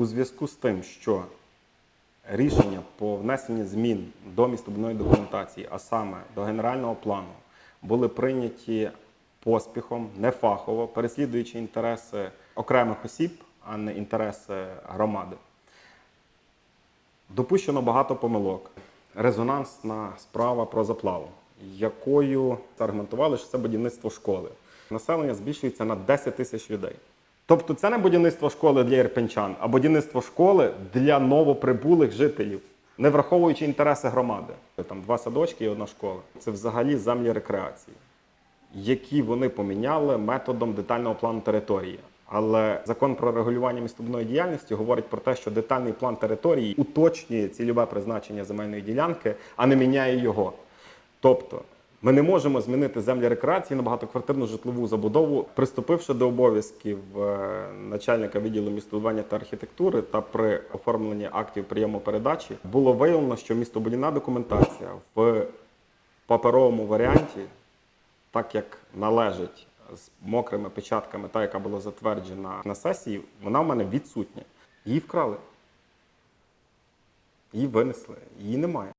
У зв'язку з тим, що рішення по внесенні змін до містобудівної документації, а саме до генерального плану, були прийняті поспіхом, нефахово, переслідуючи інтереси окремих осіб, а не інтереси громади. Допущено багато помилок. Резонансна справа про заплаву, якою аргументували, що це будівництво школи. Населення збільшується на 10 тисяч людей. Тобто це не будівництво школи для ірпенчан, а будівництво школи для новоприбулих жителів, не враховуючи інтереси громади. Там два садочки і одна школа. Це взагалі землі рекреації, які вони поміняли методом детального плану території. Але закон про регулювання містобудної діяльності говорить про те, що детальний план території уточнює цільове призначення земельної ділянки, а не міняє його. Тобто, ми не можемо змінити землі рекреації на багатоквартирну житлову забудову, приступивши до обов'язків е, начальника відділу містобудування та архітектури та при оформленні актів прийому передачі було виявлено, що містобудівна документація в паперовому варіанті, так як належить з мокрими печатками, та яка була затверджена на сесії, вона в мене відсутня. Її вкрали. Її винесли, її немає.